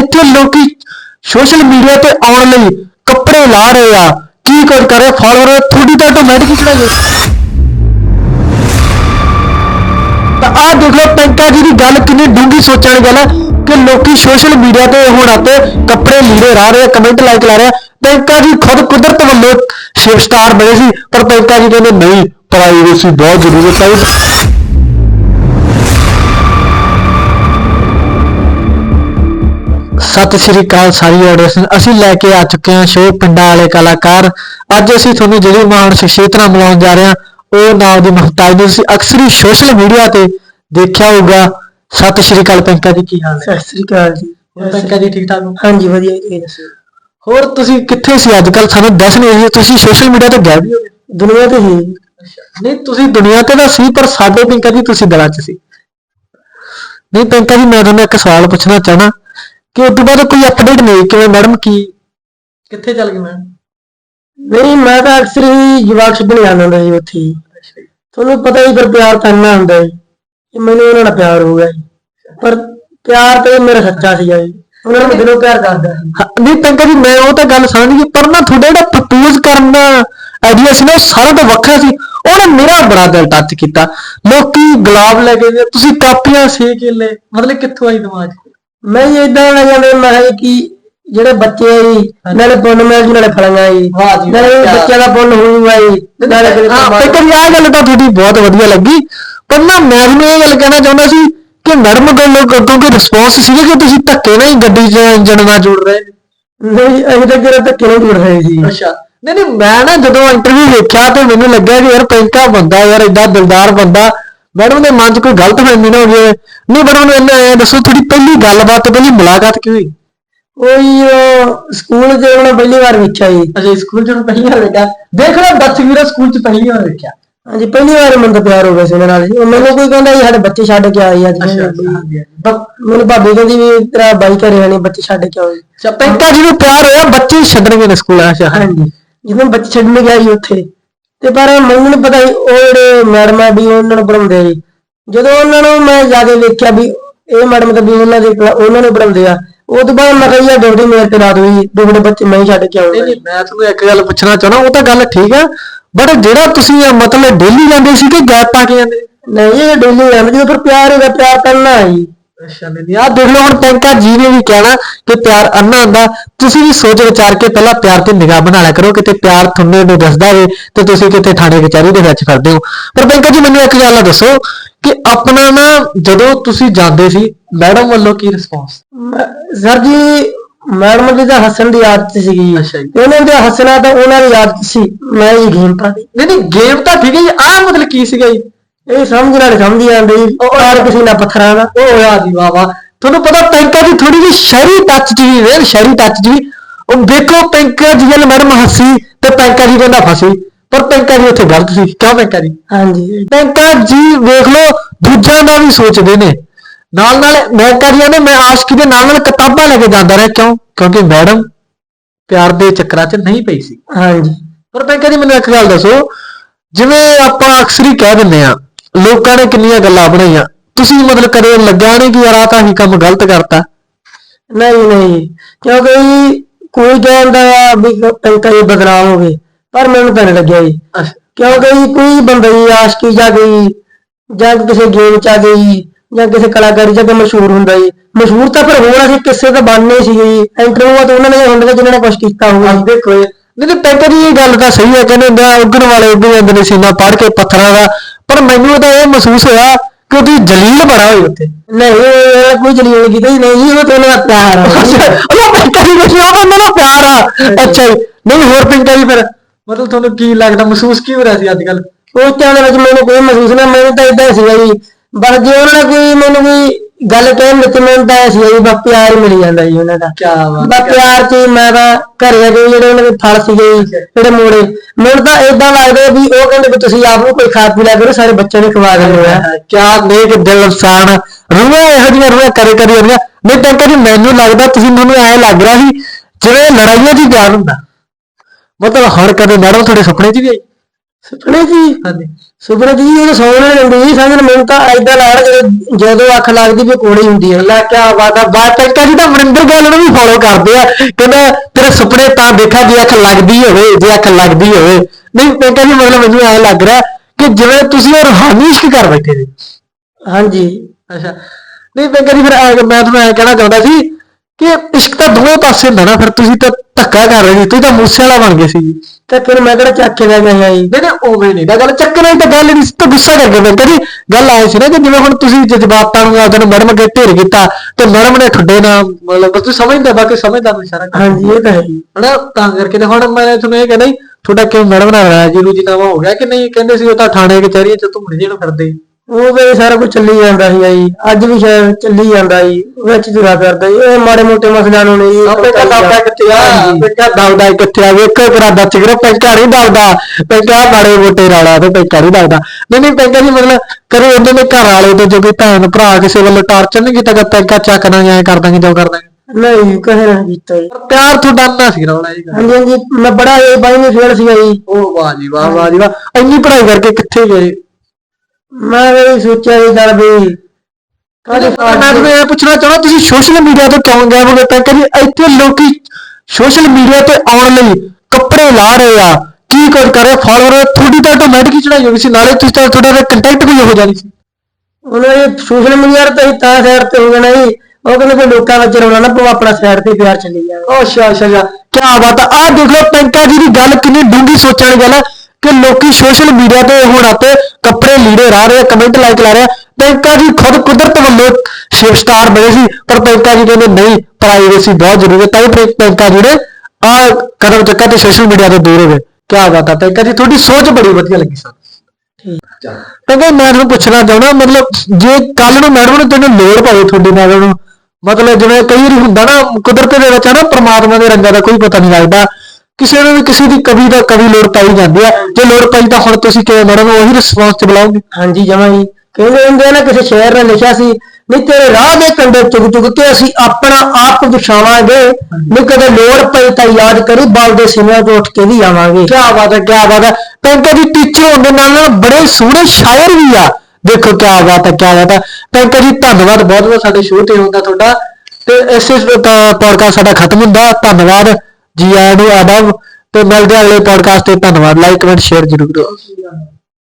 ਇੱਥੇ ਲੋਕੀ social media ਤੇ ਆਉਣ ਲਈ ਕੱਪੜੇ ਲਾ ਰਹੇ ਆ। ਕੀ ਕੁਝ ਕਰ? ਫਾਲੋਅਰ ਤੁਹਾਡੀ ਤਾਂ ਆਟੋਮੈਟਿਕ ਚੜਾਈ ਤਾਂ ਆਹ ਦੇਖ ਲਓ ਪੈਂਕਾ ਜੀ ਦੀ ਗੱਲ ਕਿੰਨੀ ਡੂੰਘੀ ਸੋਚਣ ਵਾਲੀ ਗੱਲ ਹੈ ਕਿ ਲੋਕੀ ਸੋਸ਼ਲ ਮੀਡੀਆ ਤੇ ਹੁਣ ਆਤੇ ਕੱਪੜੇ ਲੀੜੇ ਰਾ ਰਹੇ ਕਮੈਂਟ ਲਾਈਕ ਲਾ ਰਹੇ ਆ। ਜੀ ਖੁਦ ਕੁਦਰਤ ਵੱਲੋਂ ਸ਼ਿਵ ਸਟਾਰ ਬਣੇ ਸੀ, ਪਰ ਪੈਂਕਾ ਜੀ ਕਹਿੰਦੇ ਨਹੀਂ ਪ੍ਰਾਈਵੇਸੀ ਬਹੁਤ ਜ਼ਰੂਰੀ ਹੈ ਸਤਿ ਸ਼੍ਰੀ ਅਕਾਲ ਸਾਰੀ ਆਡੀਅנס ਅਸੀਂ ਲੈ ਕੇ ਆ ਚੁੱਕੇ ਹਾਂ ਸ਼ੋਅ ਪਿੰਡਾਂ ਵਾਲੇ ਕਲਾਕਾਰ। ਅੱਜ ਅਸੀਂ ਤੁਹਾਨੂੰ ਜਿਹੜੀ ਮਹਾਨ ਸ਼ਖਸੀਅਤ ਨਾਲ ਮਿਲਾਉਣ ਜਾ ਰਹੇ ਹਾਂ ਉਹ ਨਾਮ ਦੀ ਮਹਤਾਜ ਨੂੰ ਤੁਸੀਂ ਅਕਸਰ ਹੀ ਸੋਸ਼ਲ ਮੀਡੀਆ ਤੇ ਦੇਖਿਆ ਹੋਊਗਾ। ਸਤਿ ਸ਼੍ਰੀ ਅਕਾਲ ਪੈਂਕਾ ਜੀ ਕੀ ਹਾਲ ਹੈ? ਸਤਿ ਸ੍ਰੀ ਅਕਾਲ ਜੀ। ਹੋਰ ਪੈਂਕਾ ਜੀ ਠੀਕ ਠਾਕ ਹੋ? ਹਾਂਜੀ ਵਧੀਆ ਜੀ ਦੱਸੋ? ਹੋਰ ਤੁਸੀਂ ਕਿੱਥੇ ਸੀ ਅੱਜ ਕੱਲ ਸਾਨੂੰ ਦੱਸ ਨਹੀਂ ਰਹੇ ਤੁਸੀਂ ਸੋਸ਼ਲ ਮੀਡੀਆ ਤੇ ਗਾਇਬ ਹੀ। ਦੁਨੀਆ ਤੇ ਹੀ। ਨਹੀਂ ਤੁਸੀਂ ਦੁਨੀਆ ਤੇ ਤਾਂ ਸੀ ਪਰ ਸਾਡੇ ਪਿੰਕਾ ਜੀ ਤੁਸੀਂ ਦਿਲਾਂ 'ਚ ਸੀ। ਨਹੀਂ ਪਿੰਕਾ ਜੀ ਮੈਂ ਤੁਹਾਨੂੰ ਇੱਕ ਸਵਾਲ ਪੁੱਛਣਾ ਚਾਹਣਾ ਕਿ ਉਸ ਤੋਂ ਬਾਅਦ ਕੋਈ ਅਪਡੇਟ ਨਹੀਂ ਕਿਵੇਂ ਮੈਡਮ ਕੀ? ਕਿੱਥੇ ਚੱਲ ਗਈ ਮੈਡਮ ਨਹੀਂ ਮੈਂ ਤਾਂ ਅਕਸਰ ਹੀ ਜਵਾਕ ਛੱਡਣ ਜਾਂਦਾ ਹੁੰਦਾ ਜੀ ਉੱਥੇ। ਹੀ ਤੁਹਾਨੂੰ ਪਤਾ ਹੀ ਫਿਰ ਪਿਆਰ ਤਾਂ ਇੰਨਾ ਹੁੰਦਾ ਜੀ ਕਿ ਮੈਨੂੰ ਉਹਨਾਂ ਨਾਲ ਪਿਆਰ ਹੋ ਗਿਆ ਜੀ। ਪਰ ਪਿਆਰ ਤੇ ਮੇਰਾ ਸੱਚਾ ਸੀਗਾ ਜੀ। ਉਹਨਾਂ ਨੂੰ ਦਿਲੋਂ ਪਿਆਰ ਕਰਦਾ ਸੀ। ਹਾਂ, ਨਹੀਂ ਪਿੰਕਾ ਜੀ ਮੈਂ ਉਹ ਤਾਂ ਗੱਲ ਸਮਝ ਗਈ ਪਰ ਨਾ ਤੁਹਾਡਾ ਜਿਹੜਾ ਪ੍ਰਪੋਜ਼ ਕਰਨ ਦਾ ਆਈਡੀਆ ਸੀ ਨਾ ਉਹ ਸਾਰਾ ਤੋਂ ਵੱਖਰਾ ਸੀ। ਉਹਨੇ ਮੇਰਾ ਬੜਾ ਦਿਲ ਟੱਚ ਕੀਤਾ। ਲੋਕੀ ਗੁਲਾਬ ਲੈ ਕੇ ਗਏ ਤੁਸੀਂ ਕਾਪੀਆਂ ਸੇ ਕੇ ਲੈ। ਮਤਲਬ ਕਿੱਥੋਂ ਆਈ ਦਿਮਾਗ? 'ਚ ਮੈਂ ਜੀ ਇਦਾਂ ਲੱਗ ਜਾਂਦਾ ਮੈਂ ਕਿਹਾ ਜੀ ਕਿ ਜਿਹੜੇ ਬੱਚੇ ਆ ਜੀ ਨਾਲੇ ਪੁੰਨ ਮਿਲ ਜੂ ਨਾਲੇ ਫਲਾਂਗਾ ਜੀ। ਵਾਹ ਜੀ, ਨਾਲੇ। ਬੱਚਿਆਂ ਦਾ ਪੁੰਨ ਹੋਊਗਾ ਜੀ। ਨਾਲੇ ਕਿਤੇ ਹਾਂ ਪਿੰਕਾ ਜੀ। ਆਹ ਗੱਲ ਤਾਂ ਤੁਹਾਡੀ ਬਹੁਤ ਵਧੀਆ ਲੱਗੀ। ਪਰ ਨਾ ਮੈਂ ਤੁਹਾਨੂੰ ਇਹ ਗੱਲ ਕਹਿਣਾ ਚਾਹੁੰਦਾ ਸੀ ਕਿ ਮੈਡਮ ਕੋਲੋਂ ਅੱਗੋਂ ਕੋਈ ਰਿਸਪੌਂਸ ਸੀਗਾ ਕਿ ਤੁਸੀਂ ਧੱਕੇ ਨਾਲ ਹੀ ਗੱਡੀ 'ਚ ਇੰਜਣ ਨਾਲ ਜੁੜ ਰਹੇ। ਨਹੀਂ ਅਸੀਂ ਤਾਂ ਕਿਹੜਾ ਧੱਕੇ ਨਾਲ ਜੁੜ ਰਹੇ ਸੀ। ਅੱਛਾ। ਨਹੀਂ ਨਹੀਂ ਮੈਂ ਨਾ ਜਦੋਂ ਇੰਟਰਵਿਊ ਵੇਖਿਆ ਤੇ ਮੈਨੂੰ ਲੱਗਿਆ ਕਿ ਯਾਰ ਪੈਂਕਾ ਬੰਦਾ ਯਾਰ ਏਡਾ ਦਿਲਦਾਰ ਬੰਦਾ। ਮੈਡਮ ਦੇ ਮਨ 'ਚ ਕੋਈ ਗਲਤ ਫਹਿਮੀ ਨਾ ਹੋ ਜਾਵੇ ਨਹੀਂ ਮੈਡਮ ਨੂੰ ਇਹਨਾਂ ਐਂ ਦੱਸੋ ਤੁਹਾਡੀ ਪਹਿਲੀ ਗੱਲਬਾਤ ਪਹਿਲੀ ਮੁਲਾਕਾਤ ਕੀ ਹੋਈ? ਉਹੀ ਉਹ ਸਕੂਲ ਚ ਉਹਨਾਂ ਪਹਿਲੀ ਵਾਰ ਵੇਖਿਆ ਜੀ। ਅੱਛਾ ਸਕੂਲ 'ਚ ਪਹਿਲੀ ਵਾਰ ਵੇਖਿਆ? ਦੇਖ ਲਓ ਦੱਸ ਵੀਰਾ ਸਕੂਲ 'ਚ ਪਹਿਲੀ ਵਾਰ ਵੇਖਿਆ। ਹਾਂਜੀ ਪਹਿਲੀ ਵਾਰ ਮੈਨੂੰ ਤਾਂ ਪਿਆਰ ਹੋ ਗਿਆ ਸੀ ਉਹਨਾਂ ਨਾਲ ਜੀ। ਉਹ ਮੈਨੂੰ ਕੋਈ ਕਹਿੰਦਾ ਜੀ ਸਾਡੇ ਬੱਚੇ ਛੱਡ ਕੇ ਆਏ ਅੱਜ ਮੈਨੂੰ ਭਾਬੀ ਕਹਿੰਦੀ ਵੀ ਤੇਰਾ ਬਾਈ ਘਰੇ ਨਹੀਂ ਬੱਚੇ ਛੱਡ ਕੇ ਆਏ ਅੱਛਾ ਪੈਂਕਾ ਜੀ ਨੂੰ ਪਿਆਰ ਹੋਇਆ ਬੱਚੇ ਛੱਡਣਗੇ ਨੇ ਸਕੂਲ ਅੱਛਾ। ਹਾਂਜੀ। ਜਦੋਂ ਬੱਚੇ ਛੱਡਣ ਗਿਆ ਜੀ ਉੱਥੇ। ਤੇ ਪਰ ਮੈਨੂੰ ਨੀ ਪਤਾ ਸੀ ਉਹ ਜਿਹੜੇ ਮੈਡਮ ਆ ਵੀ ਉਹਨਾਂ ਨੂੰ ਪੜਾਉਂਦੇ ਆ ਜੀ। ਜਦੋਂ ਉਹਨਾਂ ਨੂੰ ਮੈਂ ਜਾ ਕੇ ਵੇਖਿਆ ਵੀ ਇਹ ਮੈਡਮ ਤਾਂ ਵੀ ਉਹਨਾਂ ਦੇ ਉਹਨਾਂ ਨੂੰ ਪੜਾਉਂਦੇ ਆ ਉਹ ਤੋਂ ਬਾਅਦ ਮੈਂ ਕਿਹਾ ਯਾਰ ਡਿਊਟੀ ਮੇਰੇ ਤੇ ਲਾ ਦੋ ਜੀ ਬੱਚੇ ਮੈਂ ਹੀ ਛੱਡ ਕੇ ਆਉਂਗਾ ਨਹੀਂ ਮੈਂ ਤੁਹਾਨੂੰ ਇੱਕ ਗੱਲ ਪੁੱਛਣਾ ਚਾਹਣਾ ਉਹ ਤਾਂ ਗੱਲ ਠੀਕ ਆ ਬਟ ਜਿਹੜਾ ਤੁਸੀਂ ਇਹ ਮਤਲਬ ਡੇਲੀ ਜਾਂਦੇ ਸੀ ਕਿ ਗੈਪ ਪਾ ਕੇ ਜਾਂਦੇ ਨਹੀਂ ਇਹ ਡੇਲੀ ਜਾਂਦੇ ਜਦੋਂ ਫਿਰ ਪਿਆਰ ਹੋਗਾ ਪਿਆਰ ਕਰਨਾ ਹੈ ਜੀ। ਅੱਛਾ ਨਹੀਂ ਆ ਦੇਖ ਲਓ ਹੁਣ ਪੈਂਕਾ ਜੀ ਨੇ ਵੀ ਕਹਿਣਾ ਕਿ ਪਿਆਰ ਅੰਨਾ ਹੁੰਦਾ ਤੁਸੀਂ ਵੀ ਸੋਚ ਵਿਚਾਰ ਕੇ ਪਹਿਲਾਂ ਪਿਆਰ ਤੇ ਨਿਗਾਹ ਬਣਾ ਲਿਆ ਕਰੋ ਕਿਤੇ ਪਿਆਰ ਤੁਹਾਨੂੰ ਨੂੰ ਦੱਸਦਾ ਏ ਤੇ ਤੁਸੀਂ ਕਿਤੇ ਥਾਣੇ ਕਚਹਿਰੀ ਦੇ ਵਿੱਚ ਫਿਰਦੇ ਹੋ। ਪਰ ਪੈਂਕਾ ਜੀ ਮੈਨੂੰ ਇੱਕ ਗੱਲ ਦੱਸੋ ਕਿ ਆਪਣਾ ਨਾ ਜਦੋਂ ਤੁਸੀਂ ਜਾਂਦੇ ਸੀ ਮੈਡਮ ਵੱਲੋਂ ਕੀ ਰਿਸਪੌਂਸ ਸਰ ਜੀ ਮੈਡਮ ਦੀ ਤਾਂ ਹੱਸਣ ਦੀ ਆਦਤ ਸੀਗੀ। ਅੱਛਾ ਜੀ। ਤੇ ਉਹਨਾਂ ਦੇ ਹੱਸਣਾ ਤਾਂ ਉਹਨਾਂ ਦੀ ਆਦਤ ਸੀ ਮੈਂ ਹੀ ਗੇਮ ਪਾ ਦੀ ਨਹੀਂ ਨਹੀਂ ਗੇਮ ਤਾਂ ਠੀਕ ਹੈ ਜੀ ਆਹ ਮਤਲਬ ਕੀ ਸੀਗਾ ਜੀ? ਇਹ ਸਮਝ ਨਾਲ ਸਮਝੀ ਜਾਂਦੇ ਜੀ ਔਰ ਕਿਸੇ ਨਾਲ ਪੱਥਰਾਂ ਦਾ। ਉਹ ਹੋਇਆ ਵਾਹ ਵਾਹ। ਤੁਹਾਨੂੰ ਪਤਾ ਪੈਂਕਾ ਦੀ ਥੋੜੀ ਜਿਹੀ ਸ਼ਹਿਰੀ ਟੱਚ ਜੀ ਵੀ ਸ਼ਹਿਰੀ ਟੱਚ ਜੀ ਉਹ ਦੇਖੋ ਪੈਂਕਾ ਜੀ ਨਾਲ ਮੈਡਮ ਹੱਸੀ ਤੇ ਪੈਂਕਾ ਜੀ ਕਹਿੰਦਾ ਫਸੀ। ਪਰ ਪੈਂਕਾ ਜੀ ਉੱਥੇ ਗਲਤ ਸੀ। ਕਿਉਂ ਪੈਂਕਾ ਜੀ ਹਾਂਜੀ। ਪੈਂਕਾ ਜੀ ਵੇਖ ਲਓ ਦੂਜਿਆਂ ਦਾ ਵੀ ਸੋਚਦੇ ਨੇ। ਨਾਲ ਨਾਲ ਮੈਂ ਕਰੀਆਂ ਨੇ ਮੈਂ ਆਸ਼ਕੀ ਦੇ ਨਾਲ ਨਾਲ ਕਿਤਾਬਾਂ ਲੈ ਕੇ ਜਾਂਦਾ ਰਿਹਾ। ਕਿਉਂ? ਕਿਉਂਕਿ ਮੈਡਮ ਪਿਆਰ ਦੇ ਚੱਕਰਾਂ 'ਚ ਨਹੀਂ ਪਈ ਸੀ। ਹਾਂਜੀ। ਪਰ ਪੈਂਕਾ ਜੀ ਮੈਨੂੰ ਇੱਕ ਗੱਲ ਦੱਸੋ ਜਿਵੇਂ ਆਪਾਂ ਅਕਸਰ ਹੀ ਕਹਿ ਦਿੰਦੇ ਆ ਲੋਕਾਂ ਨੇ ਕਿੰਨੀਆਂ ਗੱਲਾਂ ਬਣਾਈਆਂ। ਤੁਸੀਂ ਮਤਲਬ ਕਦੇ ਲੱਗਿਆ ਨਹੀਂ ਕਿ ਯਾਰ ਆ ਤਾਂ ਹੀ ਕੰਮ ਗਲਤ ਕਰਤਾ। ਨਹੀਂ ਨਹੀਂ। ਕਿਉਂਕਿ ਜੀ ਕੋਈ ਜਾਣਦਾ ਆ ਵੀ ਪੈਂਕਾ ਜੀ ਬਦਨਾਮ ਹੋ ਗਏ ਪਰ ਮੈਨੂੰ ਤਾਂ ਨਹੀਂ ਲੱਗਿਆ ਜੀ। ਕਿਉਂਕਿ ਜੀ ਕੋਈ ਬੰਦਾ ਜੀ ਆਸ਼ਕੀ ਜਾ ਗਈ ਜਾਂ ਕਿਸੇ ਗੇਮ ਚ ਆ ਗਈ ਜਾਂ ਕਿਸੇ ਕਲਾਕਾਰੀ ਕੇ ਮਸ਼ਹੂਰ ਹੁੰਦਾ ਜੀ। ਮਸ਼ਹੂਰ ਤਾਂ ਫਿਰ ਹੋਣਾ ਸੀ ਕਿਸੇ ਤਾਂ ਬਣਨੇ ਸੀ ਜੀ। ਇੰਟਰਵਿਊ ਤਾਂ ਉਹਨਾਂ ਨੇ ਹੁੰਦੇ ਜਿਨ੍ਹਾਂ ਨੇ ਕੁਝ ਕੀਤਾ ਹੋਊਗਾ। ਜੀ ਦੇਖੋ ਇਹ- ਨਹੀਂ ਪੈਂਕਾ ਜੀ ਇਹ ਗੱਲ ਤਾਂ ਸਹੀ ਹੈ ਕਹਿੰਦੇ ਹੁੰਦੇ ਆ ਉੱਗਣ ਵਾਲੇ ਉੱਗ ਜਾਂਦੇ ਨੇ ਸੀਨਾ ਪੜ ਕੇ ਪੱਥਰਾਂ ਦਾ ਪਰ ਮੈਨੂੰ ਤਾਂ ਇਹ ਮਹਿਸੂਸ ਹੋਇਆ ਕਿ ਉਹਦੀ ਜਲੀਲ ਬੜਾ ਹੋਈ ਉੱਥੇ। ਨਹੀਂ ਇਹ ਕੋਈ ਜਲੀਲ ਨਹੀਂ ਕੀਤੀ ਨਹੀਂ ਉਹ ਤਾਂ ਉਹਨਾਂ ਦਾ ਪਿਆਰ ਆ। ਉਹ ਪੈਂਕਾ ਜੀ ਵਿੱਚ ਉਹ ਪਿਆਰ ਆ। ਅੱਛਾ ਜੀ ਨਹੀਂ ਹੋਰ ਪੈਂਕਾ ਜੀ ਫਿਰ? ਮਤਲਬ ਤੁਹਾਨੂੰ ਕੀ ਲੱਗਦਾ ਮਹਿਸੂਸ ਕੀ ਹੋ ਰਿਹਾ ਸੀ ਅੱਜ ਕੱਲ ਉਸ ਟਾਈਮ ਦੇ ਵਿੱਚ ਮੈਨੂੰ ਕੋਈ ਮਹਿਸੂਸ ਨਾ ਮੈਨੂੰ ਤਾਂ ਇਦਾਂ ਸੀਗਾ ਜੀ। ਪਰ ਜੇ ਉਹਨਾਂ ਨੇ ਕੋਈ ਮੈਨੂੰ ਕੋਈ ਗੱਲ ਕਹਿਣ ਦਿੱਤੀ ਮੈਨੂੰ ਤਾਂ ਇਹ ਸੀਗਾ ਜੀ ਬਸ ਪਿਆਰ ਹੀ ਮਿਲ ਜਾਂਦਾ ਜੀ ਉਹਨਾਂ ਦਾ। ਕੀ ਬਾਤ ਬਸ ਪਿਆਰ ਚ ਹੀ ਮੈਂ ਤਾਂ ਘਰੇ ਗਏ ਜਿਹੜੇ ਉਹਨਾਂ ਦੇ ਫਲ ਸੀਗੇ ਜੀ ਜਿਹੜੇ ਮੋੜੇ ਮੈਨੂੰ ਤਾਂ ਇਦਾਂ ਲੱਗਦਾ ਵੀ ਉਹ ਕਹਿੰਦੇ ਵੀ ਤੁਸੀਂ ਆਪ ਨੂੰ ਕੋਈ ਖਾ ਪੀ ਲਿਆ ਕਰੋ ਸਾਰੇ ਬੱਚਿਆਂ ਨੂੰ ਖਵਾ ਦਿੰਦੇ ਆ। ਕਿਆ ਨੇਕ ਦਿਲ ਇਨਸਾਨ ਰੂਹਾਂ ਇਹੋ ਜਿਹੀਆਂ ਰੂਹਾਂ ਕਰੇ ਕਰੀ ਜਾਂਦੀਆਂ ਨਹੀਂ ਪੈਂਕਾ ਜੀ ਮੈਨੂੰ ਲੱਗਦਾ ਤੁਸੀਂ ਮੈਨੂੰ ਐ ਲੱਗ ਰਿਹਾ ਸੀ ਜਿਵੇਂ ਲੜਾਈਆਂ 'ਚ ਪਿਆਰ ਹੁੰਦਾ। ਮਤਲਬ ਹਰ ਕਦੇ ਮੈਡਮ ਤੁਹਾਡੇ ਸੁਪਨੇ 'ਚ ਵੀ ਆਈ? ਸੁਪਨੇ ਜੀ ਹਾਂਜੀ। ਸੁਪਨੇ ਜੀ ਉਹ ਸੌਣ ਨਹੀਂ ਦਿੰਦੀ ਜੀ ਸਮਝ ਮੈਨੂੰ ਤਾਂ ਐਦਾਂ ਲੱਗਦਾ ਜਦੋਂ ਜਦੋਂ ਅੱਖ ਲੱਗਦੀ ਵੀ ਕੋਲੇ ਹੁੰਦੀ ਹੈ ਲੈ ਕਿਆ ਬਾਤ ਆ ਬਾਤ ਪੈਂਕਾ ਜੀ ਤਾਂ ਮਨਿੰਦਰ ਗੱਲ ਨੂੰ ਵੀ ਫੋਲੋ ਕਰਦੇ ਆ। ਕਹਿੰਦਾ, ਤੇਰੇ ਸੁਪਨੇ ਤਾਂ ਦੇਖਾ ਜੇ ਅੱਖ ਲੱਗਦੀ ਹੋਵੇ, ਜੇ ਅੱਖ ਲੱਗਦੀ ਹੋਵੇ। ਨਹੀਂ ਪੈਂਕਾ ਜੀ ਮਤਲਬ ਮੈਨੂੰ ਐ ਲੱਗ ਰਿਹਾ ਕਿ ਜਿਵੇਂ ਤੁਸੀਂ ਉਹ ਰੂਹਾਨੀ ਇਸ਼ਕ ਕਰ ਬੈਠੇ ਜੀ। ਹਾਂਜੀ, ਅੱਛਾ। ਨਹੀਂ ਪੈਂਕਾ ਜੀ ਫਿਰ ਐਂ- ਮੈਂ ਤੁਹਾਨੂੰ ਐ ਕਹਿਣਾ ਚਾਹੁੰਦਾ ਸੀ ਕਿ ਇਸ਼ਕ ਤਾਂ ਦੋਵੇਂ ਪਾਸੇ ਹੁੰਦਾ ਨਾ, ਫਿਰ ਤੁਸੀਂ ਤਾਂ ਧੱਕਾ ਕਰ ਰਹੇ ਸੀ, ਤੁਸੀਂ ਤਾਂ ਮੂਸੇ ਵਾਲਾ ਬਣ ਗਏ ਸੀ। ਜੀ ਤੇ ਫਿਰ ਮੈਂ ਕਿਹੜਾ ਚੱਕ ਕੇ ਲੈ ਗਿਆ ਜੀ? ਨਹੀਂ ਨਹੀਂ ਉਵੇਂ ਨਹੀਂ। ਦਾ ਗੱਲ ਵਾਲੀ ਤਾਂ ਗੱਲ ਨਹੀਂ ਸੀ ਤਾਂ ਗੁੱਸਾ ਕਰਕੇ ਮੈਂ ਕਹਿੰਦੀ ਗੱਲ ਆਈ ਸੀ ਨਾ ਕਿ ਜਿਵੇਂ ਹੁਣ ਤੁਸੀਂ ਜਜ਼ਬਾਤਾਂ ਨੂੰ ਆਪਦੇ ਨੂੰ ਮਰਮ ਕੇ ਢੇਰ ਕੀਤਾ ਤੇ ਮਰਮ ਨੇ ਠੁੱਡੇ ਨਾ ਮਤਲਬ ਤੁਸੀਂ ਸਮਝਦੇ ਬਾਕੀ ਸਮਝਦਾ ਮੈਂ ਸਾਰਾ। ਹਾਂਜੀ ਇਹ ਤਾਂ ਹੈ ਜੀ। ਹਨਾ ਤਾਂ ਕਰਕੇ ਤੇ ਹੁਣ ਮੈਂ ਤੁਹਾਨੂੰ ਇਹ ਕਹਿੰਦਾ ਜੀ ਤੁਹਾਡਾ ਕਿਉਂ ਮੈਡਮ ਨਾਲ ਰਾਇਆ ਜੀ ਰੂਜੀਨਾਮਾ ਹੋ ਗਿਆ ਕਿ ਨਹੀਂ? ਕਹਿੰਦੇ ਸੀ ਉਹ ਤਾਂ ਥਾਣੇ ਕਚਹਿਰੀਆਂ ਚ ਘੁੰਮਣ ਜਿਹਨੂੰ ਫਿਰਦੇ। ਉਹ ਵੀ ਸਾਰਾ ਕੁਝ ਚੱਲੀ ਜਾਂਦਾ ਸੀ ਜੀ। ਅੱਜ ਵੀ ਸ਼ਾਇਦ ਚੱਲੀ ਜਾਂਦਾ ਜੀ। ਵਿੱਚ ਤੁਰਾ ਫਿਰਦਾ ਜੀ। ਇਹ ਮਾੜੇ ਮੋਟੇ ਮਸਲਿਆਂ ਨੂੰ ਨਹੀਂ ਆਪੇ ਕਾ ਦਬਦਾ ਕਿੱਥੇ ਆ। ਪੈਂਕਾ ਦਬਦਾ ਕਿੱਥੇ ਆ ਵੇਖੋ ਕਰਾ ਦੱਚ ਕਰੋ ਪੈਂਕਾ ਨਹੀਂ ਦਬਦਾ। ਪੈਂਕਾ ਮਾੜੇ ਮੋਟੇ ਰਾਲਾ ਤੇ ਪੈਂਕਾ ਨਹੀਂ ਦਬਦਾ। ਨਹੀਂ ਨਹੀਂ ਪੈਂਕਾ ਜੀ ਮਤਲਬ ਕਦੇ ਉਹਨਾਂ ਦੇ ਘਰ ਵਾਲੇ ਤੋਂ ਜੋ ਕੋਈ ਭੈਣ ਭਰਾ ਕਿਸੇ ਵੱਲੋਂ ਟਾਰਚਰ ਨਹੀਂ ਕੀਤਾ ਕਿ ਪੈਂਕਾ ਚੱਕ ਨਾ ਐ ਕਰ ਦਾਂਗੇ ਜੋ ਕਰ ਦਾਂਗੇ। ਨਹੀਂ ਕਹੇ ਨਾ ਕੀਤਾ ਜੀ। ਪਿਆਰ ਤੁਹਾਡਾ ਨਾ ਸੀ ਰੌਲਾ ਜੀ। ਹਾਂਜੀ ਹਾਂਜੀ। ਮੈਂ ਬੜਾ ਇਹ ਬਾਈ ਨੇ ਫੇਲ ਸੀਗਾ ਜੀ। ਉਹ ਵਾਹ ਜੀ ਵਾਹ ਵਾਹ ਜੀ ਵਾਹ। ਇੰਨੀ ਪੜ੍ਹਾਈ ਕਰਕੇ ਕਿੱਥੇ ਗਏ? ਮੈਂ ਵੀ ਸੋਚਿਆ ਸੀ ਚੱਲ ਵੀ ਕਾਹਦੇ ਮੈਂ ਤੁਹਾਨੂੰ ਇਹ ਪੁੱਛਣਾ ਚਾਹੁੰਦਾ ਤੁਸੀਂ ਸੋਸ਼ਲ ਮੀਡੀਆ ਤੋਂ ਕਿਉਂ ਗਏ? ਹੋਗੇ ਪੈਂਕਾ ਜੀ ਇੱਥੇ ਲੋਕੀ ਸੋਸ਼ਲ ਮੀਡੀਆ ਤੇ ਆਉਣ ਲਈ ਕੱਪੜੇ ਲਾ ਰਹੇ ਆ ਕੀ ਕੁਝ ਕਰ ਰਹੇ ਫਾਲੋਅਰ ਤੁਹਾਡੀ ਤਾਂ ਆਟੋਮੈਟਿਕ ਹੀ ਚੜਾਈ ਹੋ ਗਈ ਸੀ ਨਾਲੇ ਤੁਸੀਂ ਤਾਂ ਤੁਹਾਡਾ ਤਾਂ ਕੰਟੈਕਟ ਵੀ ਹੋ ਜਾਣੀ ਸੀ। ਉਹਨਾਂ ਇਹ ਸੋਸ਼ਲ ਮੀਡੀਆ ਤੇ ਹੀ ਤਾਂ ਸਾਈਡ ਤੇ ਹੋ ਨਾ ਜੀ ਉਹ ਕਹਿੰਦੇ ਵੀ ਲੋਕਾਂ ਵਿੱਚ ਰੋਣਾ ਨਾ ਪਵਾ ਆਪਣਾ ਸਾਈਡ ਤੇ ਪਿਆਰ ਚੱਲੀ ਜਾਵੇ। ਅੱਛਾ ਅੱਛਾ ਅੱਛਾ। ਕੀ ਬਾਤ ਆ। ਆਹ ਦੇਖ ਲਓ ਪੈਂਕਾ ਜੀ ਦੀ ਗੱਲ ਕਿੰਨੀ ਡੂੰਗੀ ਸੋਚਣ ਵਾਲੀ ਗੱਲ ਹੈ ਕਿ ਲੋਕੀ ਸੋਸ਼ਲ ਮੀਡੀਆ ਤੇ ਹੁਣ ਆਪੇ ਕੱਪੜੇ ਲੀੜੇ ਰਾਹ ਰਹੇ ਆ ਕਮੈਂਟ ਲਾਈਕ ਲਾ ਰਹੇ ਆ। ਪੈਂਕਾ ਜੀ ਖੁਦ ਕੁਦਰਤ ਵੱਲੋਂ ਸ਼ਿਵ ਸਟਾਰ ਬਣੇ ਸੀ, ਪਰ ਪੈਂਕਾ ਜੀ ਕਹਿੰਦੇ ਨਹੀਂ ਪ੍ਰਾਈਵੇਸੀ ਬਹੁਤ ਜ਼ਰੂਰੀ ਹੈ। ਤਾਂ ਹੀ ਪੈਂ- ਜਿਹੜੇ ਜੀ ਆ ਕਦਮ ਚੱਕਾ ਤੇ ਸੋਸ਼ਲ ਮੀਡੀਆ ਤੋਂ ਦੂਰ ਹੋ ਗਏ ਕੀ ਬਾਤ ਆ ਪੈਂਕਾ ਜੀ, ਤੁਹਾਡੀ ਸੋਚ ਬੜੀ ਵਧੀਆ ਲੱਗੀ ਸਾਨੂੰ ਕਹਿੰਦੇ ਮੈਂ ਤੁਹਾਨੂੰ ਪੁੱਛਣਾ ਚਾਹੁੰਦਾ, ਮਤਲਬ ਜੇ ਕੱਲ ਨੂੰ ਮੈਡਮ ਨੂੰ ਤੈਨੂੰ ਲੋੜ ਪਵੇ ਤੁਹਾਡੀ ਮੈਡਮ ਨੂੰ, ਮਤਲਬ ਜਿਵੇਂ ਕਈ ਵਾਰੀ ਹੁੰਦਾ ਨਾ, ਕੁਦਰਤ ਦੇ ਵਿੱਚ ਹੈ ਨਾ, ਪ੍ਰਮਾਤਮਾ ਦੇ ਰੰਗਾਂ ਦਾ ਕੋਈ ਪਤਾ ਨਹੀਂ ਲੱਗਦਾ। ਕਿਸੇ ਨੂੰ ਵੀ ਕਿਸੇ ਦੀ ਕਵੀ ਦਾ ਕਵੀ ਲੋੜ ਪਾਈ ਜਾਂਦੀ ਹੈ ਜੇ ਲੋੜ ਪਈ ਤਾਂ ਹੁਣ ਤੁਸੀਂ ਕਿਵੇਂ ਮੈਡਮ ਉਹੀ ਰਿਸਪੌਂਸ ਤੇ ਬੁਲਾਓਗੇ? ਹਾਂਜੀ, ਜਮਾ ਜੀ। ਕਹਿੰਦੇ ਹੁੰਦੇ ਆ ਨਾ, ਕਿਸੇ ਸ਼ਾਇਰ ਨੇ ਲਿਖਿਆ ਸੀ ਨਹੀਂ ਤੇਰੇ ਰਾਹ ਦੇ ਕੰਡੇ ਚੁਗ ਚੁਗ ਕੇ ਅਸੀਂ ਆਪਣਾ ਆਪ ਵਿਛਾਵਾਂਗੇ। ਨਹੀਂ ਕਦੇ ਲੋੜ ਪਈ ਤਾਂ ਯਾਦ ਕਰੀ, ਬਲ ਦੇ ਸਿਮਿਆਂ ਤੋਂ ਉੱਠ ਕੇ ਵੀ ਆਵਾਂਗੇ। ਕੀ ਬਾਤ ਹੈ ਕੀ ਬਾਤ ਹੈ। ਪੈਂਕਾ ਜੀ ਟੀਚਰ ਹੋਣ ਦੇ ਨਾਲ ਨਾਲ ਬੜੇ ਸੋਹਣੇ ਸ਼ਾਇਰ ਵੀ ਆ। ਦੇਖੋ ਕੀ ਬਾਤ ਹੈ ਕੀ ਬਾਤ ਹੈ। ਪੈਂਕਾ ਜੀ, ਧੰਨਵਾਦ ਬਹੁਤ ਬਹੁਤ ਸਾਡੇ ਸ਼ੋਅ ਤੇ ਹੁੰਦਾ ਤੁਹਾਡਾ। ਤੇ ਇਸੇ ਪੋਡਕਾਸਟ ਸਾਡਾ ਖਤਮ ਹੁੰਦਾ। ਧੰਨਵਾਦ। ਜੀ ਆਇਆਂ ਨੂੰ ਆਦਬ ਤੇ ਮਿਲਦੇ ਹਾਂ ਅਗਲੇ ਪੋਡਕਾਸਟ ਤੇ। ਧੰਨਵਾਦ। ਲਾਈਕ ਕਮੈਂਟ ਸ਼ੇਅਰ ਜ਼ਰੂਰ ਕਰੋ।